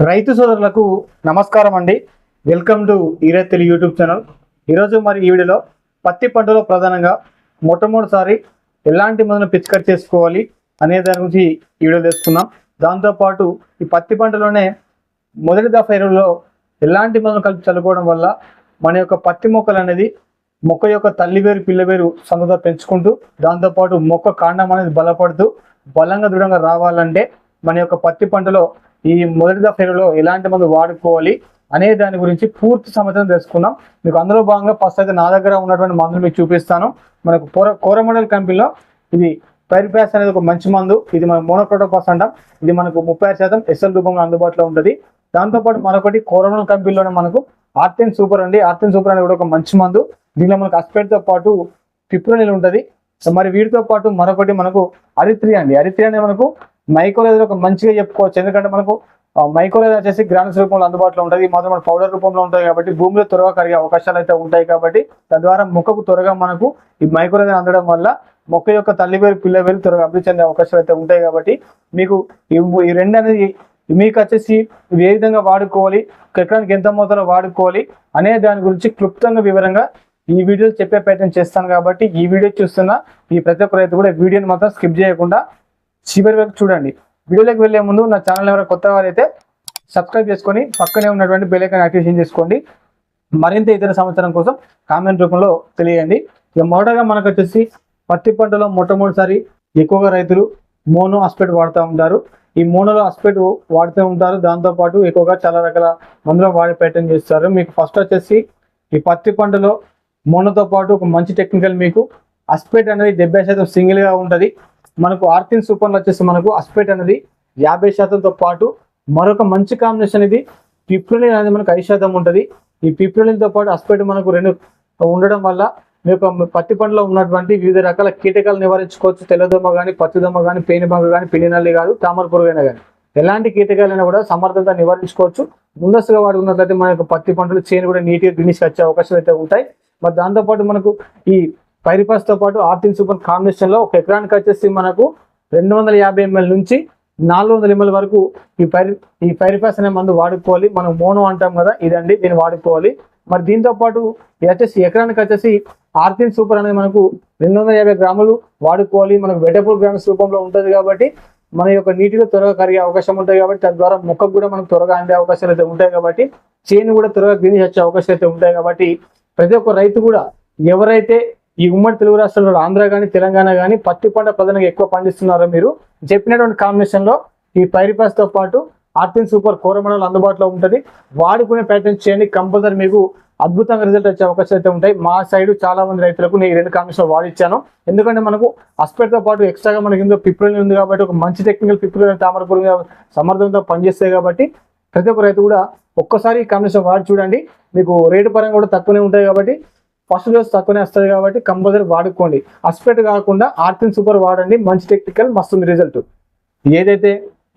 రైతు సోదరులకు నమస్కారం అండి. వెల్కమ్ టు ఈరెత్తిలి యూట్యూబ్ ఛానల్ ఈరోజు మరి ఈ వీడియోలో పత్తి పంటలో ప్రధానంగా మొట్టమొదటిసారి ఎలాంటి మందులు పిచికారి చేసుకోవాలి అనే దాని గురించి ఈ వీడియో తెలుసుకుందాం. దాంతోపాటు ఈ పత్తి పంటలోనే మొదటి దఫా ఎరువులో ఎలాంటి మందులు కలిపి చల్లుకోవడం వల్ల మన యొక్క పత్తి మొక్కలు అనేది మొక్క యొక్క తల్లివేరు పిల్లవేరు సంతత పెంచుకుంటూ దాంతోపాటు మొక్క కాండం అనేది బలపడుతూ బలంగా దృఢంగా రావాలంటే మన యొక్క పత్తి పంటలో ఈ మొదటి దఫేలో ఎలాంటి మందు వాడుకోవాలి అనే దాని గురించి పూర్తి సమాచారం తెలుసుకుందాం. మీకు అందులో భాగంగా ఫస్ట్ అయితే నా దగ్గర ఉన్నటువంటి మందులు మీకు చూపిస్తాను. మనకు కోర కోరమండల్ కంపెనీలో ఇది పైర్పాస్ అనేది ఒక మంచి మందు. ఇది మన మోనోక్రోటోపాస్ అంటాం. ఇది మనకు ముప్పై శాతం ఎస్ఎల్ రూపంలో అందుబాటులో ఉంటుంది. దాంతోపాటు మరొకటి కోరమండల్ కంపెనీలోనే మనకు ఆర్తిన్ సూపర్ అండి. ఆర్టెన్ సూపర్ అనేది కూడా ఒక మంచి మందు. దీనిలో మనకు అస్పెట్తో పాటు పిప్రోనిల్ ఉంటుంది. సో మరి వీటితో పాటు మరొకటి మనకు అరిత్రి అండి. అరిత్రి అనేది మనకు మైకోలేజ్ ఒక మంచిగా చెప్పుకోవచ్చు. ఎందుకంటే మనకు మైకోలేజ్ వచ్చేసి గ్రాన్స్ రూపంలో అందుబాటులో ఉంటుంది మాత్రం మన పౌడర్ రూపంలో ఉంటుంది కాబట్టి భూమిలో త్వరగా కరిగే అవకాశాలు అయితే ఉంటాయి కాబట్టి తద్వారా మొక్కకు త్వరగా మనకు ఈ మైకోలేజ్ అందడం వల్ల మొక్క యొక్క తల్లి వేరు పిల్ల వేరు త్వరగా అభివృద్ధి చెందే అవకాశాలు అయితే ఉంటాయి కాబట్టి మీకు ఈ రెండు అనేది మీకు వచ్చేసి ఏ విధంగా వాడుకోవాలి ఎక్కడానికి ఎంత మోతాదులో వాడుకోవాలి అనే దాని గురించి క్లుప్తంగా వివరంగా ఈ వీడియోలు చెప్పే ప్రయత్నం చేస్తాను కాబట్టి ఈ వీడియో చూస్తున్న ఈ ప్రతి ఒక్క రైతు కూడా వీడియోని మాత్రం స్కిప్ చేయకుండా చివరి వరకు చూడండి. వీడియోలోకి వెళ్ళే ముందు నా ఛానల్ ఎవరైనా కొత్త వారైతే సబ్స్క్రైబ్ చేసుకొని పక్కనే ఉన్నటువంటి బెల్లైకన్ యాక్టివేషన్ చేసుకోండి. మరింత ఇతర సంవత్సరం కోసం కామెంట్ రూపంలో తెలియండి. ఇక మొదటగా మనకు వచ్చేసి పత్తి పంటలో మొట్టమొదటిసారి ఎక్కువగా రైతులు మోనో అస్పెట్ వాడుతూ ఉంటారు. ఈ మోనోలో అస్పెట్ వాడుతూ ఉంటారు. దాంతోపాటు ఎక్కువగా చాలా రకాల మందులు వాడి ప్రయత్నం చేస్తారు. మీకు ఫస్ట్ వచ్చేసి ఈ పత్తి పంటలో మోనోతో పాటు ఒక మంచి టెక్నికల్ మీకు అస్పెట్ అనేది డెబ్బై శాతం సింగిల్గా ఉంటుంది. మనకు ఆర్థిన్ సూపర్లో వచ్చేసి మనకు అస్పెట్ అనేది యాభై శాతంతో పాటు మరొక మంచి కాంబినేషన్ ఇది. పిప్రోలిన్ అనేది మనకు ఐదు శాతం ఉంటుంది. ఈ పిప్రోలిన్తో పాటు అస్పెట్ మనకు రెండు ఉండడం వల్ల మీ యొక్క పత్తి పంటలో ఉన్నటువంటి వివిధ రకాల కీటకాలు నివారించుకోవచ్చు. తెల్లదోమ కానీ పచ్చిదోమ కానీ పేనుబంగ కానీ పిండినల్లి కాదు తామర పురుగైనా కానీ ఎలాంటి కీటకాలైనా కూడా సమర్థత నివారించుకోవచ్చు. ముందస్తుగా వాడుకున్నట్లయితే మన యొక్క పత్తి పంటలు చేను కూడా నీట్గా గ్రీనిష్ వచ్చే అవకాశాలు అయితే ఉంటాయి. మరి దాంతోపాటు మనకు ఈ పైరిపాస్తో పాటు ఆర్థిన్ సూపర్ కాంబినేషన్లో ఒక ఎకరానికి వచ్చేసి మనకు రెండు వందల యాభై ఎంఎల్ నుంచి నాలుగు వందల ఎంఎల్ వరకు ఈ పైరి ఈ పైరిపాస్ అనే మందు వాడుకోవాలి. మనం మోనో అంటాం కదా ఇదండి దీన్ని వాడుకోవాలి. మరి దీంతో పాటు ఇది వచ్చేసి ఎకరానికి వచ్చేసి ఆర్థిన్ సూపర్ అనేది మనకు రెండు వందల యాభై గ్రాములు వాడుకోవాలి. మనకు వెటపూర్ గ్రామ్స్ రూపంలో ఉంటుంది కాబట్టి మన యొక్క నీటిలో త్వరగా కరిగే అవకాశం ఉంటుంది కాబట్టి తద్వారా మొక్కకు కూడా మనకు త్వరగా అందే అవకాశాలు అయితే ఉంటాయి కాబట్టి చేను కూడా త్వరగా గ్రీనిష్ వచ్చే అవకాశాలు అయితే ఉంటాయి కాబట్టి ప్రతి ఒక్క రైతు కూడా ఎవరైతే ఈ ఉమ్మడి తెలుగు రాష్ట్రాల్లో ఆంధ్ర కానీ తెలంగాణ కానీ పత్తి పంట ప్రధానంగా ఎక్కువ పండిస్తున్నారో మీరు? చెప్పినటువంటి కాంబినేషన్లో ఈ పైరిపాస్తో పాటు ఆర్తిన్ సూపర్ కోరమండలం అందుబాటులో ఉంటుంది. వాడుకునే ప్రయత్నం చేయండి. కంపల్సరీ మీకు అద్భుతంగా రిజల్ట్ వచ్చే అవకాశాలు అయితే ఉంటాయి. మా సైడ్ చాలా మంది రైతులకు నేను రెండు కాంబినేషన్ వాడిచ్చాను. ఎందుకంటే మనకు అస్పెట్తో పాటు ఎక్స్ట్రాగా మనకి ఇందులో పిప్రోలిన్ ఉంది కాబట్టి ఒక మంచి టెక్నికల్ పిప్రోలిన్ తామరపురం సమర్థంతో పనిచేస్తాయి కాబట్టి ప్రతి ఒక్క రైతు కూడా ఒక్కసారి కాంబినేషన్ వాడి చూడండి. మీకు రేటు పరంగా కూడా తక్కువనే ఉంటాయి కాబట్టి ఫస్ట్ డోస్ తక్కువనే వస్తుంది కాబట్టి కంపల్సరీ వాడుకోండి. అస్పెట్ కాకుండా ఆర్థిన్ సూపర్ వాడండి మంచి టెక్నికల్ మస్తుంది రిజల్ట్ ఏదైతే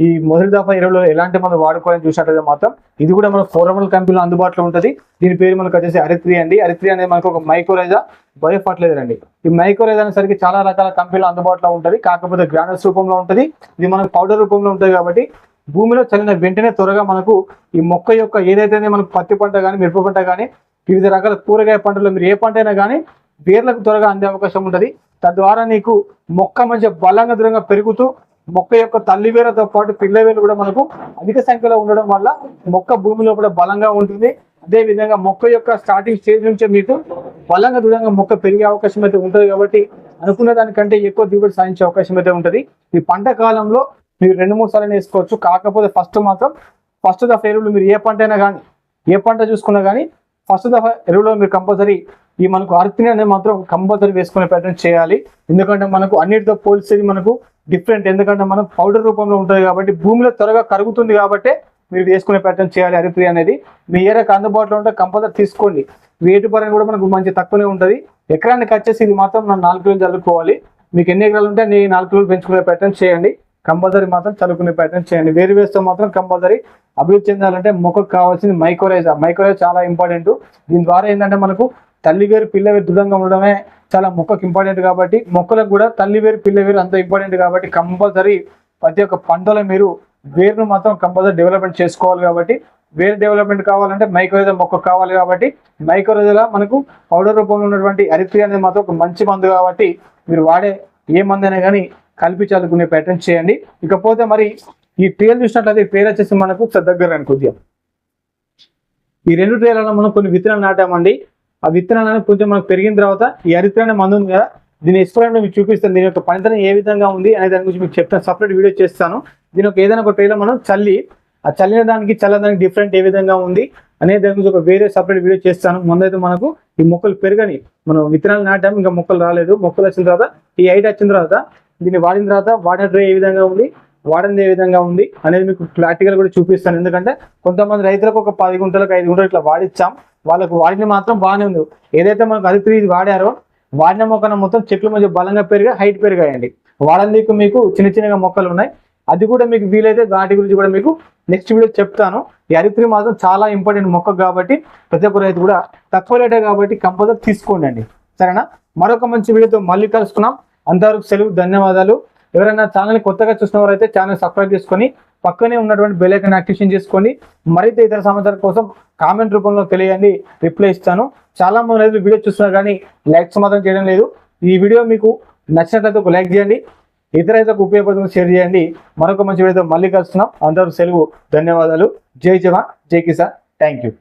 ఈ మొదటి దఫా ఇరవైలో ఎలాంటి మంది వాడుకోవాలని చూసినట్లయితే మాత్రం ఇది కూడా మన ఫోరమల్ కంపెనీలో అందుబాటులో ఉంటుంది. దీని పేరు మనకు వచ్చేసి అరిత్రి అండి. అరిత్రి అనేది మనకు ఒక మైక్రోరైజా బయోఫర్టిలైజర్ అండి. ఈ మైక్రోరైజ్ అనేసరికి చాలా రకాల కంపెనీలు అందుబాటులో ఉంటుంది. కాకపోతే గ్రానల్స్ రూపంలో ఉంటుంది. ఇది మనకు పౌడర్ రూపంలో ఉంటుంది కాబట్టి భూమిలో చల్లిన వెంటనే త్వరగా మనకు ఈ మొక్క యొక్క ఏదైతే మనకు పత్తి పంట కానీ మిరప పంట కానీ వివిధ రకాల కూరగాయ పంటలు మీరు ఏ పంట అయినా కానీ వేర్లకు త్వరగా అందే అవకాశం ఉంటుంది. తద్వారా నీకు మొక్క మంచిగా బలంగా దృఢంగా పెరుగుతూ మొక్క యొక్క తల్లి వేరతో పాటు పిల్ల వేలు కూడా మనకు అధిక సంఖ్యలో ఉండడం వల్ల మొక్క భూమిలో కూడా బలంగా ఉంటుంది. అదే విధంగా మొక్క యొక్క స్టార్టింగ్ స్టేజ్ నుంచే మీకు బలంగా దృఢంగా మొక్క పెరిగే అవకాశం అయితే ఉంటుంది కాబట్టి అనుకున్న దానికంటే ఎక్కువ దిగుబడి సాధించే అవకాశం అయితే ఉంటుంది. ఈ పంట కాలంలో మీరు రెండు మూడు సార్లు వేసుకోవచ్చు కాకపోతే ఫస్ట్ మాత్రం ఫస్ట్ దఫా ఎరువులు మీరు ఏ పంట అయినా కానీ ఏ పంట చూసుకున్నా కానీ ఫస్ట్ దఫా ఎరువులో మీరు కంపల్సరీ ఈ మనకు అర్తిని అనేది మాత్రం కంపల్సరీ వేసుకునే ప్రయత్నం చేయాలి. ఎందుకంటే మనకు అన్నిటితో పోల్చేది మనకు డిఫరెంట్ ఎందుకంటే మనం పౌడర్ రూపంలో ఉంటుంది కాబట్టి భూమిలో త్వరగా కరుగుతుంది కాబట్టి మీరు వేసుకునే ప్రయత్నం చేయాలి అరిత్రి అనేది. మీ ఏరియాకి అందుబాటులో ఉంటే కంపల్సరీ తీసుకోండి. వేటి పరంగా కూడా మనకు మంచి తక్కువనే ఉంటుంది. ఎకరానికి వచ్చేసి ఇది మాత్రం మనం నాలుగు కిలోలు చల్లుకోవాలి మీకు ఎన్ని ఎకరాలు ఉంటే నీ నాలుగు కిలోలు పెంచుకునే ప్రయత్నం చేయండి. కంపల్సరీ మాత్రం చదువుకునే ప్రయత్నం చేయండి. వేరు వేస్తే మాత్రం కంపల్సరీ అభివృద్ధి చెందాలంటే మొక్కకు కావాల్సింది మైక్రోరైజ్ మైక్రోరైజ్ చాలా ఇంపార్టెంట్ దీని ద్వారా ఏంటంటే మనకు తల్లి వేరు పిల్ల దృఢంగా ఉండడమే చాలా మొక్కకు ఇంపార్టెంట్ కాబట్టి మొక్కలకు కూడా తల్లి వేరు పిల్ల వేరు అంత ఇంపార్టెంట్ కాబట్టి కంపల్సరీ ప్రతి ఒక్క పంటలో మీరు వేరును మాత్రం కంపల్సరీ డెవలప్మెంట్ చేసుకోవాలి కాబట్టి వేరు డెవలప్మెంట్ కావాలంటే మైక్రోరైజ మొక్క కావాలి కాబట్టి మైక్రోజాలో మనకు పౌడర్ రూపంలో ఉన్నటువంటి అరిత్రి అనేది మాత్రం ఒక మంచి మందు కాబట్టి మీరు వాడే ఏ మందు అయినా కానీ కల్పించాలనుకునే ప్రయత్నం చేయండి. ఇకపోతే మరి ఈ ట్రేలు చూసినట్లయితే ఈ వచ్చేసి మనకు దగ్గర కొద్దిగా. ఈ రెండు ట్రేలలో మనం కొన్ని విత్తనాలు నాటామండి. ఆ విత్తనాలను కొంచెం మనకు పెరిగిన తర్వాత ఈ అరిత్రి మందు ఉంది కదా దీని ఎక్స్పెరిమెంట్ మీకు చూపిస్తాను. దీని యొక్క పనితనం ఏ విధంగా ఉంది అనే దాని గురించి మీకు చెప్తాను. సపరేట్ వీడియో చేస్తాను. దీని ఒక ఏదైనా ఒక ట్రేలో మనం చల్లి ఆ చల్లిన దానికి చల్లదానికి డిఫరెంట్ ఏ విధంగా ఉంది అనే దాని గురించి ఒక వేరే సపరేట్ వీడియో చేస్తాను. ముందైతే మనకు ఈ మొక్కలు పెరగని మనం విత్తనాలు నాటాం ఇంకా మొక్కలు రాలేదు. మొక్కలు వచ్చిన తర్వాత ఈ ఐడి వచ్చిన తర్వాత దీన్ని వాడిన తర్వాత వాటర్ ఏ విధంగా ఉంది వాడింది ఏ విధంగా ఉంది అనేది మీకు ప్రాక్టికల్ కూడా చూపిస్తాను. ఎందుకంటే కొంతమంది రైతులకు ఒక పది గుంటలకు ఐదు గుంటలు ఇట్లా వాడిచ్చాం. వాళ్ళకు వాడిని మాత్రం బాగానే ఉంది. ఏదైతే మనకు అదిత్రి ఇది వాడారో వాడిన మొక్కన మొత్తం చెట్లు మధ్య బలంగా పెరిగా హైట్ పెరిగాయండి. వాడందికు మీకు చిన్న చిన్నగా మొక్కలు ఉన్నాయి. అది కూడా మీకు వీలైతే వాటి గురించి కూడా మీకు నెక్స్ట్ వీడియో చెప్తాను. ఈ అరిత్రి మాత్రం చాలా ఇంపార్టెంట్ మొక్క కాబట్టి ప్రతి ఒక్క రైతు కూడా తక్కువ రేటే కాబట్టి కంపల్సరీ తీసుకోండి అండి. సరేనా? మరొక మంచి వీడియోతో మళ్ళీ కలుసుకున్నాం అంతవరకు సెలవు ధన్యవాదాలు. ఎవరైనా ఛానల్ కొత్తగా చూసిన వారైతే ఛానల్ సబ్స్క్రైబ్ చేసుకొని పక్కనే ఉన్నటువంటి బెల్ ఐకన్ యాక్టివేషన్ చేసుకోండి. మరింత ఇతర సమాచారం కోసం కామెంట్ రూపంలో తెలియండి. రిప్లై ఇస్తాను. చాలా మంది రైతులు వీడియో చూస్తున్నారు కానీ లైక్స్ మాత్రం చేయడం లేదు. ఈ వీడియో మీకు నచ్చినట్లయితే ఒక లైక్ చేయండి. ఇతర రైతులకు ఉపయోగపడుతుంది షేర్ చేయండి. మరొక మంచి వీడియోతో మళ్ళీ కలుస్తున్నాం. అందరూ సెలవు. ధన్యవాదాలు. జై జవాన్. జై కిసాన్. Thank you